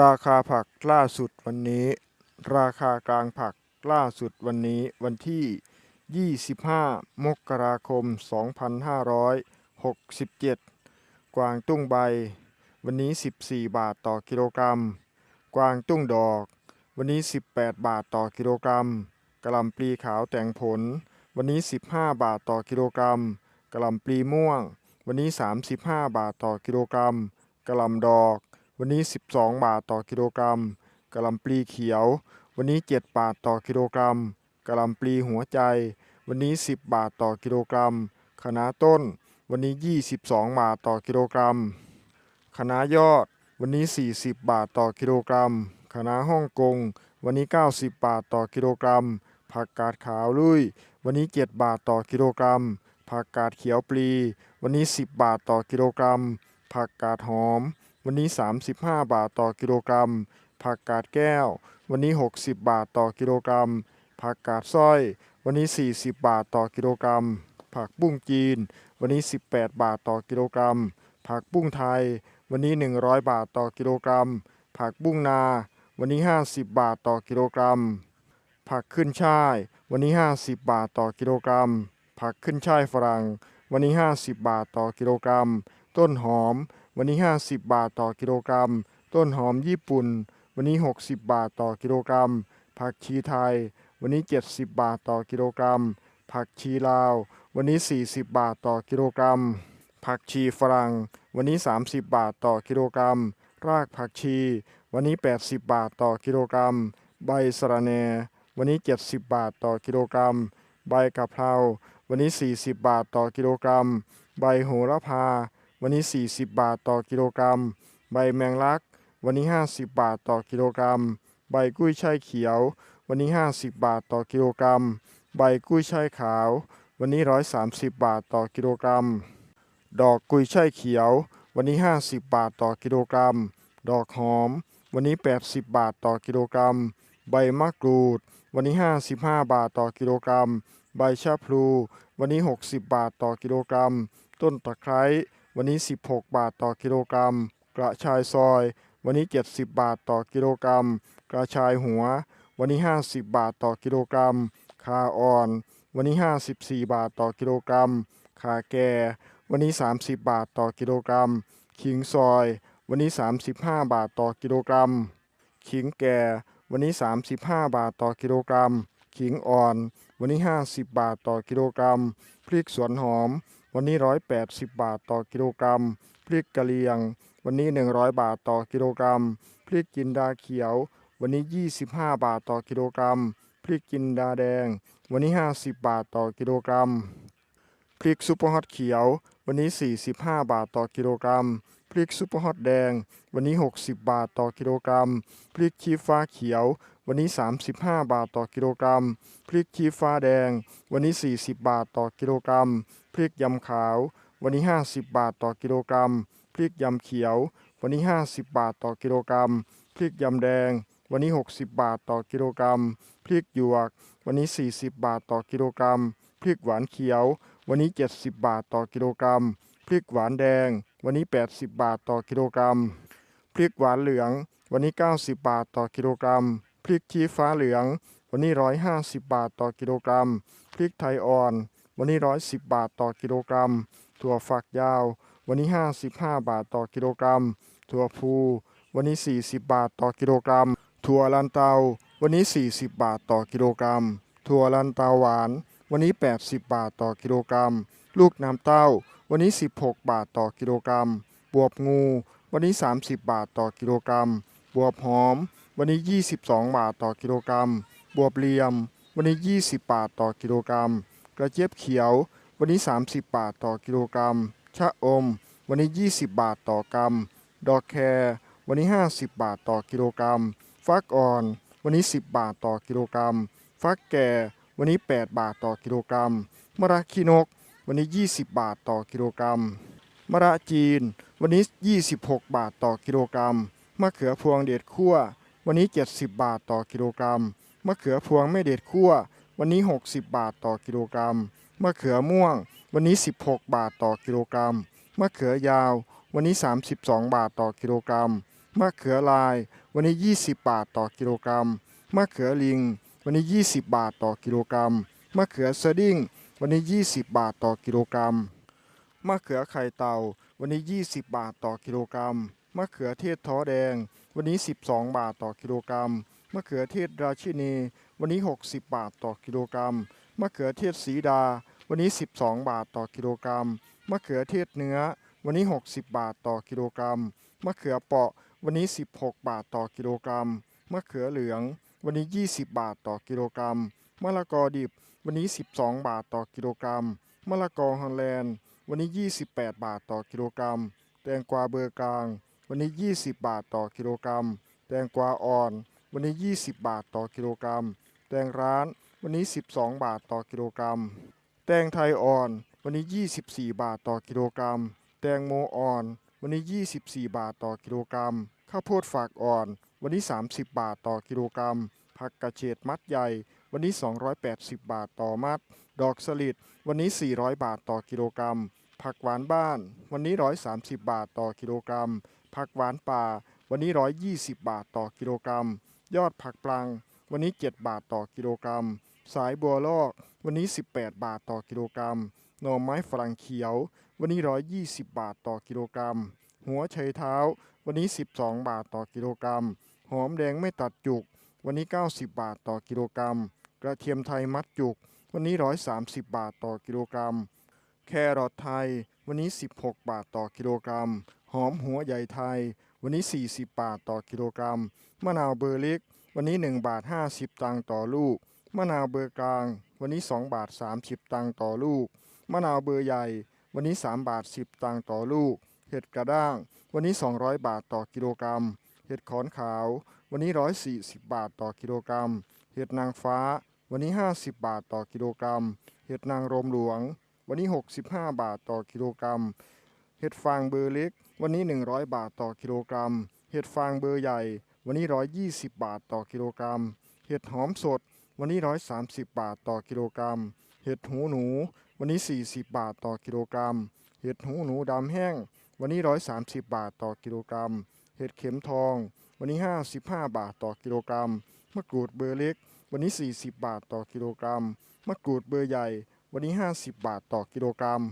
ราคาผักล่าสุดวันนี้ ราคากลางผักล่าสุดวันนี้วันที่ 25 มกราคม 2567 กวางตุ้งใบ วันนี้ 14 บาทต่อกิโลกรัม กวางตุ้งดอก วันนี้ 18 บาทต่อกิโลกรัมกะลำปลีขาวแต่งผล วันนี้ 15 บาทต่อกิโลกรัมกะลำปลีม่วง วันนี้ 35 บาทต่อกิโลกรัมกะลำดอก วันนี้ 12 บาทต่อกิโลกรัมกะหล่ำปลีเขียว วันนี้ 7 บาทต่อกิโลกรัมกะหล่ำปลีหัวใจ วันนี้ 10 บาทต่อกิโลกรัมคะน้าต้น วันนี้ 22 บาทต่อกิโลกรัมคะน้ายอด วันนี้ 40 บาทต่อกิโลกรัมคะน้าฮ่องกง วันนี้ 90 บาทต่อกิโลกรัม ผักกาดขาวลุย วันนี้ 7 บาทต่อกิโลกรัม ผักกาดเขียวปลี วันนี้ 10 บาทต่อกิโลกรัม ผักกาดหอม วันนี้ 35 บาทต่อกิโลกรัม ผักกาดแก้ว วันนี้ 60 บาทต่อกิโลกรัม ผักกาดสร้อย วันนี้ 40 บาทต่อกิโลกรัม ผักบุ้งจีน วันนี้ 18 บาทต่อกิโลกรัม ผักบุ้งไทย วันนี้ 100 บาทต่อกิโลกรัม ผักบุ้งนา วันนี้ 50 บาทต่อกิโลกรัม ผักขึ้นช่าย วันนี้ 50 บาทต่อกิโลกรัม ผักขึ้นช่ายฝรั่ง วันนี้ 50 บาทต่อกิโลกรัม ต้นหอม วันนี้ 50 บาทต่อกิโลกรัม ต้นหอมญี่ปุ่น วันนี้ 60 บาทต่อกิโลกรัม ผักชีไทย วันนี้ 70 บาทต่อกิโลกรัม ผักชีลาว วันนี้ 40 บาทต่อกิโลกรัม ผักชีฝรั่ง วันนี้ 30 บาทต่อกิโลกรัม รากผักชี วันนี้ 80 บาทต่อกิโลกรัม ใบสะระแหน่วันนี้ 70 บาทต่อกิโลกรัม ใบกะเพรา วันนี้ 40 บาทต่อกิโลกรัม ใบโหระพา วันนี้ 40 บาทต่อกิโลกรัม ใบแมงลัก วันนี้ 50 บาทต่อกิโลกรัม ใบกุ้ยช่ายเขียว วันนี้ 50 บาทต่อกิโลกรัม ใบกุ้ยช่ายขาว วันนี้ 130 บาทต่อกิโลกรัม ดอกกุ้ยช่ายเขียว วันนี้ 50 บาทต่อกิโลกรัม ดอกหอม วันนี้ 80 บาทต่อกิโลกรัม ใบมะกรูด วันนี้ 55 บาทต่อกิโลกรัม ใบชะพลู วันนี้ 60 บาทต่อกิโลกรัม ต้นตะไคร้ วันนี้ 16 บาทต่อกิโลกรัม กระชายซอย วันนี้ 70 บาทต่อกิโลกรัม กระชายหัว วันนี้ 50 บาทต่อกิโลกรัม คาอ่อน วันนี้ 54 บาทต่อกิโลกรัมขาแก่ วันนี้ 30 บาทต่อกิโลกรัม ขิงซอย วันนี้ 35 บาทต่อกิโลกรัม ขิงแก่ วันนี้ 35 บาทต่อกิโลกรัม ขิงอ่อน วันนี้ 50 บาทต่อกิโลกรัม พริกสวนหอม วันนี้ 180 บาทต่อกิโลกรัม พริกกะเหรี่ยง วันนี้ 100 บาทต่อกิโลกรัม พริกจินดาเขียว วันนี้ 25 บาทต่อกิโลกรัม พริกจินดาแดง วันนี้ 50 บาทต่อกิโลกรัม พริกซุปเปอร์ฮอตเขียว วันนี้ 45 บาทต่อกิโลกรัม พริกซุปเปอร์ฮอตแดง วันนี้ 60 บาทต่อกิโลกรัม พริกชี้ฟ้าเขียว วันนี้ 35 บาทต่อกิโลกรัม พริกชี้ฟ้าแดง วันนี้ 40 บาทต่อกิโลกรัม พริกยำขาว วันนี้ 50 บาทต่อกิโลกรัม พริกยำเขียว วันนี้ 50 บาทต่อกิโลกรัม พริกยำแดง วันนี้ 60 บาทต่อกิโลกรัม พริกหยวก วันนี้ 40 บาทต่อกิโลกรัม พริกหวานเขียว วันนี้ 70 บาทต่อกิโลกรัม พริกหวานแดง วันนี้ 80 บาทต่อกิโลกรัม พริกหวานเหลือง วันนี้ 90 บาทต่อกิโลกรัม พริกชี้ฟ้าเหลือง วันนี้ 150 บาทต่อกิโลกรัม พริกไทยอ่อน วันนี้ 110 บาทต่อกิโลกรัม ถั่วฝักยาว วันนี้ 55 บาทต่อกิโลกรัม ถั่วพูวันนี้ 40 บาทต่อกิโลกรัม ถั่วลันเตา วันนี้ 40 บาทต่อกิโลกรัม ถั่วลันเตาหวาน วันนี้ 80 บาทต่อกิโลกรัม ลูกน้ำเต้า วันนี้ 16 บาทต่อกิโลกรัม บวบงู วันนี้ 30 บาทต่อกิโลกรัม บวบหอม วันนี้ 22 บาทต่อกิโลกรัม บวบเหลี่ยม วันนี้ 20 บาทต่อกิโลกรัม กระเจี๊ยบเขียว วันนี้ 30 บาทต่อกิโลกรัม ชะอม วันนี้ 20 บาทต่อกรัม ดอกแครวันนี้ 50 บาทต่อกิโลกรัม ฟักอ่อน วันนี้ 10 บาทต่อกิโลกรัม ฟักแก่ วันนี้ 8 บาทต่อกิโลกรัมมะระขี้นก วันนี้ 20 บาทต่อกิโลกรัม มะระจีน วันนี้ 26 บาทต่อกิโลกรัม มะเขือพวงเด็ดคั่ววันนี้ 70 บาทต่อกิโลกรัม มะเขือพวงไม่เด็ดคั่ววันนี้ 60 บาทต่อกิโลกรัม มะเขือม่วง วันนี้ 16 บาทต่อกิโลกรัม มะเขือยาว วันนี้ 32 บาทต่อกิโลกรัม มะเขือลาย วันนี้ 20 บาทต่อกิโลกรัม มะเขือลิง วันนี้ 20 บาทต่อกิโลกรัม มะเขือสดิ้ง วันนี้ 20 บาทต่อกิโลกรัม มะเขือไข่เต่า วันนี้ 20 บาทต่อกิโลกรัม มะเขือเทศท้อแดง วันนี้ 12 บาทต่อกิโลกรัม มะเขือเทศราชินี วันนี้ 60 บาทต่อกิโลกรัม มะเขือเทศสีดา วันนี้ 12 บาทต่อกิโลกรัม มะเขือเทศเนื้อ วันนี้ 60 บาทต่อกิโลกรัม มะเขือเปาะ วันนี้ 16 บาทต่อกิโลกรัม มะเขือเหลือง วันนี้ 20 บาทต่อกิโลกรัม มะละกอดิบ วันนี้ 12 บาทต่อกิโลกรัม มะละกอฮอลแลนด์ วันนี้ 28 บาทต่อกิโลกรัม แตงกวาเบอร์กลาง วันนี้ 20 บาทต่อกิโลกรัม แตงกวาอ่อน วันนี้ 20 บาทต่อกิโลกรัม แตงร้าน วันนี้ 12 บาทต่อกิโลกรัม แตงไทยอ่อน วันนี้ 24 บาทต่อกิโลกรัม แตงโมอ่อน วันนี้ 24 บาทต่อกิโลกรัม ข้าวโพดฝากอ่อน วันนี้ 30 บาทต่อกิโลกรัม ผักกระเฉดมัดใหญ่ วันนี้ 280 บาทต่อมัด ดอกสลิดวันนี้ 400 บาทต่อกิโลกรัม ผักหวานบ้าน วันนี้ 130 บาทต่อกิโลกรัม ผักหวานป่า วันนี้ 120 บาทต่อกิโลกรัม ยอดผักปลัง วันนี้ 7 บาทต่อกิโลกรัม สายบัวลอก วันนี้ 18 บาทต่อกิโลกรัม หน่อไม้ฝรั่งเขียว วันนี้ 120 บาทต่อกิโลกรัม หัวไชเท้า วันนี้ 12 บาทต่อกิโลกรัม หอมแดงไม่ตัดจุก วันนี้ 90 บาทต่อกิโลกรัม กระเทียมไทยมัดจุก วันนี้ 130 บาทต่อกิโลกรัม แครอทไทย วันนี้ 16 บาทต่อกิโลกรัม หอมหัวใหญ่ไทย วันนี้ 40 บาทต่อกิโลกรัม มะนาวเบอร์เล็ก วันนี้ 1 บาท 50 ตังค์ต่อลูก มะนาวเบอร์กลาง วันนี้ 2 บาท 30 ตังค์ต่อลูก มะนาวเบอร์ใหญ่ วันนี้ 3 บาท 10 ตังค์ต่อลูก เห็ดกระด้าง วันนี้ 200 บาทต่อกิโลกรัม เห็ดขอนขาว วันนี้ 140 บาทต่อกิโลกรัม เห็ดนางฟ้า วันนี้ 50 บาทต่อกิโลกรัม เห็ดนางรมหลวง วันนี้ 65 บาทต่อกิโลกรัม เห็ดฟางเบอร์เล็ก วันนี้ 100 บาทต่อกิโลกรัม เห็ดฟางเบอร์ใหญ่ วันนี้ 120 บาทต่อกิโลกรัม เห็ดหอมสด วันนี้ 130 บาทต่อกิโลกรัม เห็ดหูหนู วันนี้ 40 บาทต่อกิโลกรัม เห็ดหูหนูดำแห้ง วันนี้ 130 บาทต่อกิโลกรัม เห็ดเข็มทอง วันนี้ 55 บาทต่อกิโลกรัม มะกรูดเบอร์เล็ก วันนี้ 40 บาทต่อกิโลกรัม มะกรูดเบอร์ใหญ่ วันนี้ 50 บาทต่อกิโลกรัม